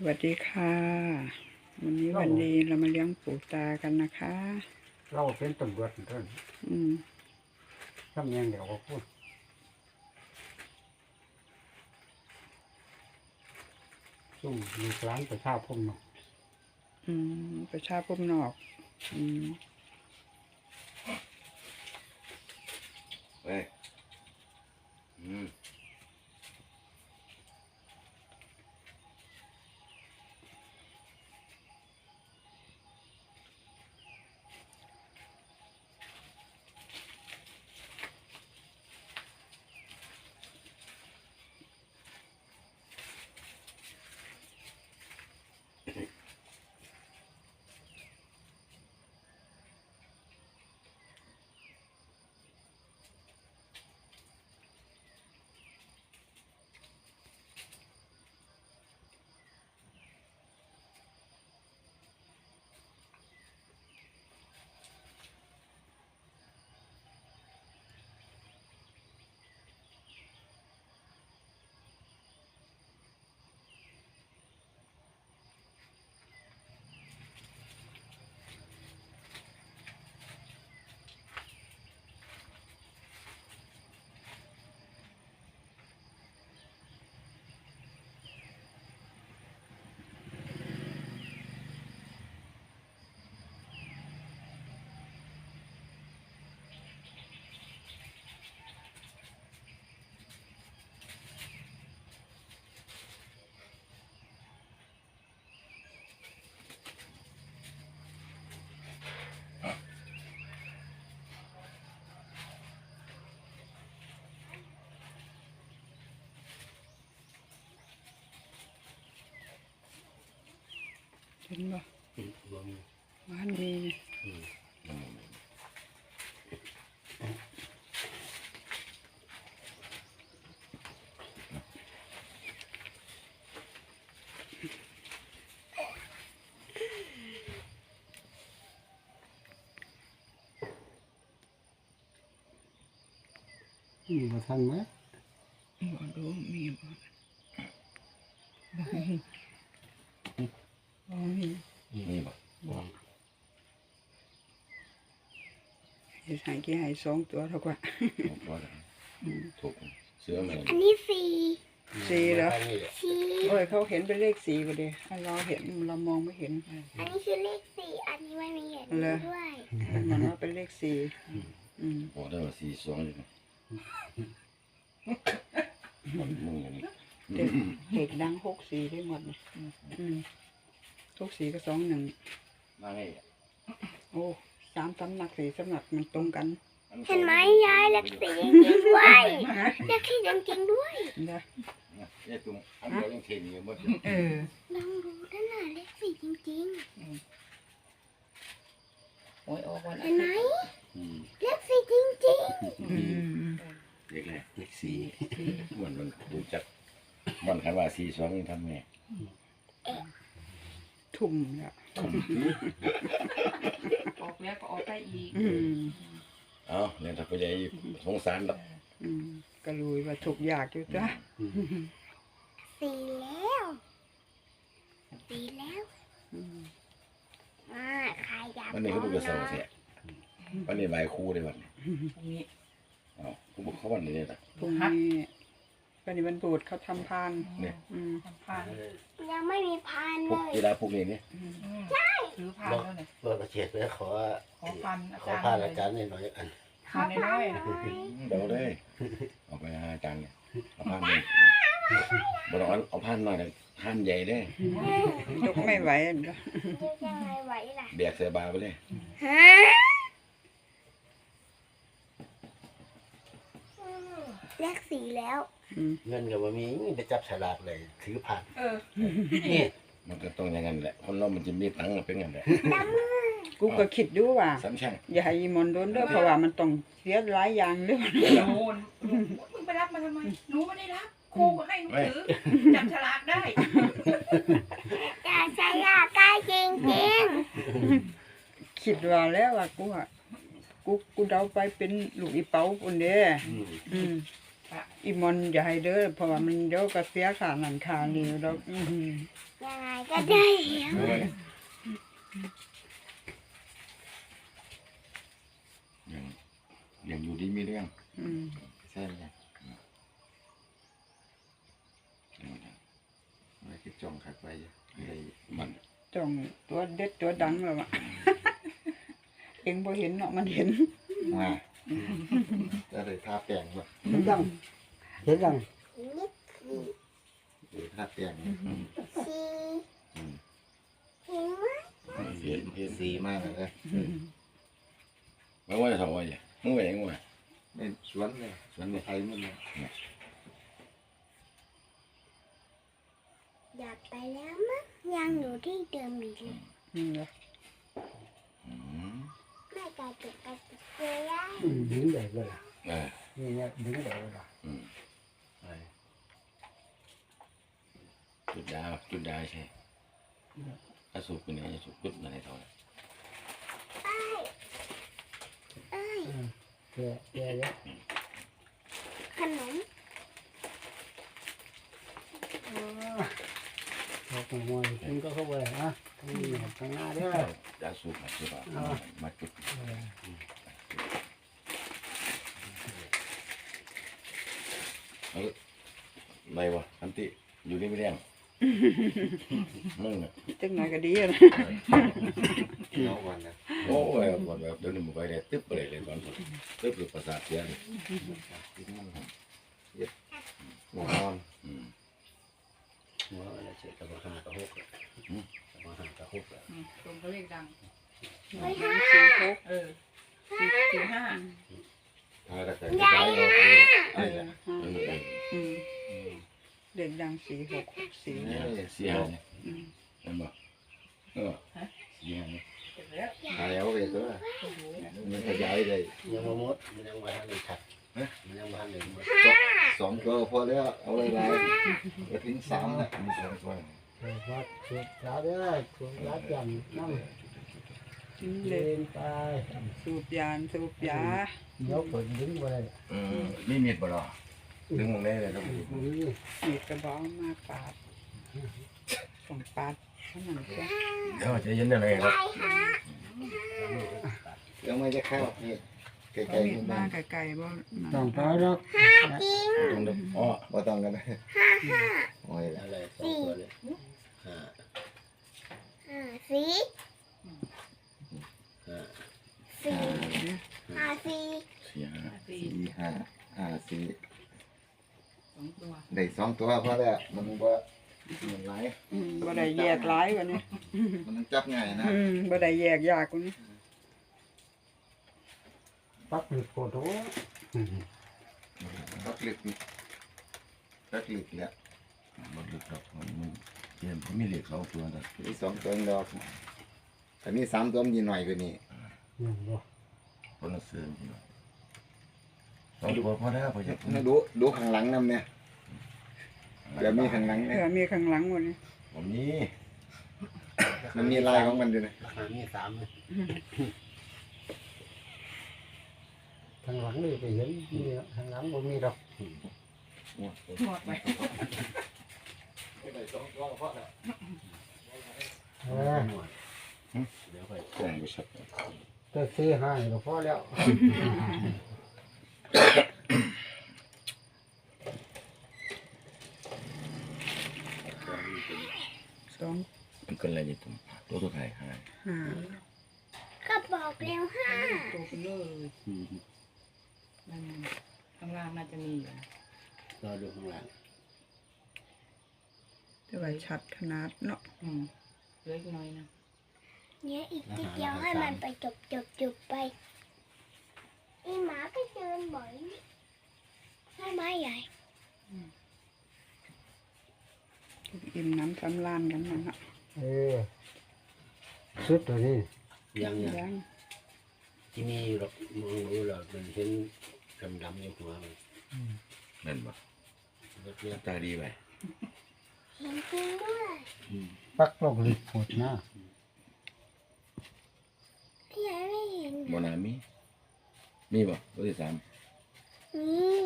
สวัสดีค่ะ วันนี้วันดีเรามาเลี้ยงปู่ตากันนะคะ เราเป็นตำรวจเท่านอืมทำยังเดี๋ยวก็พูดซุ่มมีร้านประชาพมเนาะอืมประชาพุ่มนอก อืมเฮ้ยอืม เห็นบ่บ้านมีอืมมาทันไหมบ่รู้มีบ่บ่มีบ่มี นี่บ่ ให้ใหายกี่ใหายสองตัวเท่ากับถูกว่าถูกเสือแม่อันนี้สี่สี่เหรอสี่โอ้ยเขาเห็นเป็นเลขสี่ก็ดีให้เราเห็นเรามองไม่เห็น อันนี้คือเลขสี่อันนี้ไม่มีเห็นเหรอด้วยมันว่าเป็นเลขสี่อืมบอกได้ว่าสี่สองอยู่นะมันมึงอย่างนี้เด็กเด็กดังหกสี่ได้หมดเลยอืมหกสี่กับสองหนึ่งมาไงโอ้ สามตำหนักสี่สำนักมันตรงกันเห็นไหมยายเลขสี่จริงๆด้วยฮะเลขสี่จริงๆด้วยนะเนี่ยตุ้มอันเดียวยังเทนี่หมดเออลองดูด้านหน้าเลขสี่จริงโอ้ยออกวันๆเห็นไหมอืมเลขสี่จริงอืมเด็กแรกเด็กสี่มันมันดูจักมันคันว่าสี่สองยังทำไงทุ่มละออกแล้วก็ออกไป อีกอืมเอาเนี่ยถ้าไปใหญ่สงสารดอกอืมก็รู้ว่าถูกยากอยู่จ้ะๆสี่แล้วสี่แล้วอืมมาใครอยากวันนี้เขาดูกระเซาแท้วันนี้ใบายคู่ได้วันนี้พรุ่งนี้เอาเขาบอกเขาวันนี้เนี่ยนะพรุ่งนี้วันนี้วันบูดเขาทำพานเนี่ยอืมทำพานยังไม่มีพานพเลวกยกีฬาพวกนี้เนี่ย ถือพานแล้วเนี่ยเปิดประเทศไปขอขอพันอาขอจารย์พาเลอายจารย์หน่อยๆอันขอพานพาน้อยนหน่อยเดี๋ยวเลยเอาไปหาอาจารย์เนี่ยเอาผ้าหนึ่งบนเอาเอาผ้าหน่อยนะผ้าใหญ่เลยยกไม่ไหวอะจ้ะดูยังไงไหวล่ะแบกเสือบาไปเลยฮะเลขสี่แล้วอืมเงินก็บ่มีไปจับฉลากเลยถือผ่านเออนี่ มันก็ต้องอย่างนั้นแหละคนเรามันจะมีตังค์เป็นอย่างนั้นแหละกูก็คิดดูว่าสามช่างอย่าให้อีมอนโดนเด้อเพราะว่ามันต้องเสียหลายอย่างเด้อโน่นมึงไปรับมาทำไม หนูไม่ได้รับ ครูก็ให้หนูถือจับฉลากได้อย่าใช้ยาใกล้จริงจริงคิดว่าแล้วว่ากูอะกูกูเดาไปเป็นลูกอีเป๋าปุ่นเด้ออืม อืมพระอีมอนอย่าให้เด้อเพราะว่ามันเดี๋ยวก็เสียขานั่นขานี่ดอกอื้อหือยังไงก็ได้แล้วเออยังยังอยู่ดีมีเรื่องอืมใช่ไหมไม่คิดจองขัดไปอะไรมันจ้องตัวเด็ดตัวดังแล้วอะเองบ่เห็นเนาะมันเห็น มา จะได้ทาแป้งวะเห็นยังเห็นยังนิดสี่หรือทาแป้งสี่อืมเห็นไหมเห็นเห็นสีมากเลยไม่ว่าจะทำอะไรมึงไปยังไงในสวนเลยสวนในไทยมันเลยอยากไปแล้วมั้งยังอยู่ที่เดิมอีกเลยอืมเด้ออืมแม่กายจะไปติดเชื้ อืมดึงได้เลยล่ะเออนี่เนี่ยดึงได้เลยล่ะอืมไปจุดดาวจุดดาวใช่ถ้าสูบคนนี้จะสูบจุดอะไรเท่านั้นเอ้ยเอ้ยแก่แก่แล้วขนมเราขโมยกินก็เข้าไปนะทั้งนี้ทั้งหน้าเด้อจะสูบมาใช่ป่ะมาจุด เออ เอาอะไรวะคันติอยู่นี่ไม่เลี้ยง มึงอะจังหน่อยก็ดีอะนะน้องวันนะโอ้ยก่อนแบบเดี๋ยวนี้มึงไปเลยตึ๊บไปเลยเลยตอนสุดตึ๊บหรือประสาทเสียเลยเย็ดหัวนอนอืมหัวอะไรเสร็จตะวันห้าตะหกเลยตะวันห้าตะหกเลยอืมตรงก็เลขดังสี่หกเออสี่สี่ห้าถ้าเราจะย้ายเราไปเอเอออห้าเอออืมเด็กดังสี่หกหกสี่เสียเนี่ยอืม เห็นบ่เออเสียเนี่ยเสร็จแล้วหายเอาไปตัวโอ้โหมันขยายได้ยังมาหมดมันยังมาทันเลยชัดมันยังมาทันเลยหมดสองตัวพอแล้วเอาไว้ไรไปถึงสามนะมีสองตัวเปิดวัดเปิดยาเด้อเปิดยาจำน้ำเด็เดิกนไปสูบยานสูบยาเดี๋ยวเปิดดึงไปเลยอืมมีมีดบ่หรอดึงมึงได้เลยครับนี่มีกระบอกมาปาดสอง ปาดเท่านั้นจ้ะเดี๋ยวจะเย็นอะไรครับไปหายังไม่จะเข้านี่ไกลเอาๆมีนี่ดนะมาไกลๆบ่ต้องไปแล้วจริงตรงนี้อ๋อบ่ต้องกันนะห้าห้าโอ้ยอะไรสองตัวเลยห้าห้าสี่ห้าสี่ห้าสี่สี่ห้าสี่สี่ห้าห้าสี่สองตัวได้สองตัวพอแล้วมันบ่ มันหลายอืมบ่ได้แยกหลายกว่านี้มันจับง่ายนะอืมบ่ได้แยกยากกว่านี้ปักหนึ่งโคตรรักลึกนี่รักลึกแล้วบ่ลึกดอกมันเห็นมีเหล็กสองตัวนะมีสองตัวดอกอันนี้สามตัวมันยีหน่อยกว่านี้นี่บ่คนละเสือจริงลองดูพอได้พอจะ ดูดูข้างหลังนำเนี่ย เดี๋ยวมีข้างหลังเอเนี่ยอมีข้างหลังกว่านี้ผมนี่มันมีลายของมันอยู่นะห้ามีสามเลยทางหลังนี่ไปเห็นนี่ทางหลังบ่มีดอกหมดไปเออเดี๋ยวไปกล่องไปสักจะซื้อให้ก็พอแล้ว สอง มันเกินอะไรนี่ผมตัวตัวไทยหายห้าก็บอกแล้วห้าตัวไปเลยนั่นข้างล่างน่าจะมีอยู่นะรอดูข้างหลังแต่ว่าชัดขนาดเนาะอืมเหลืออีกหน่อยนะเนี่ยอีกทีเดียวให้มันไปจบจบจบไปไอหมาก็เดินบ่อยนี่ให้ไม้ใหญ่อิ่มน้ำสำรานกันนั่นน่ะ เออสุดตัวนี้ ยังยังยังที่นี่หรอกมองดูหรอกมันเห็นดำดำๆอยู่หัวมันนั่นบ่รถเลือดตาดีไปเห็นจริงด้วยปักลงลึกหมดนะพี่ยายไม่เห็นโมนามีมีบ่ตัวที่สามนี่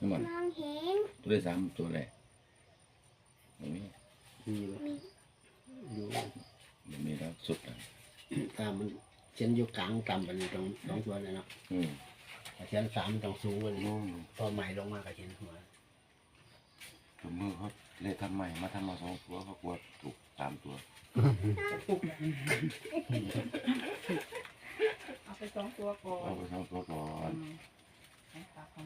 มนี่มันมองเห็นตัวได้สามตัวแรกตรงนี้มีอยู่มี อยู่มันมีแล้วสุดแล้วตามมันเช่นอยู่กลางต่ำไปตรงสองตัวเลยเนาะอืมแต่เช่นสามตรงสูงเลยอืมพอใหม่ลงมาก็เช่นหัวตัวมือเขาเลยทำใหม่มาทำมาสองตัวเขากลัวถูกสามตัวเอาไปสองตัวก่อเอานไปสองตัวก่อน อืมให้ปากของ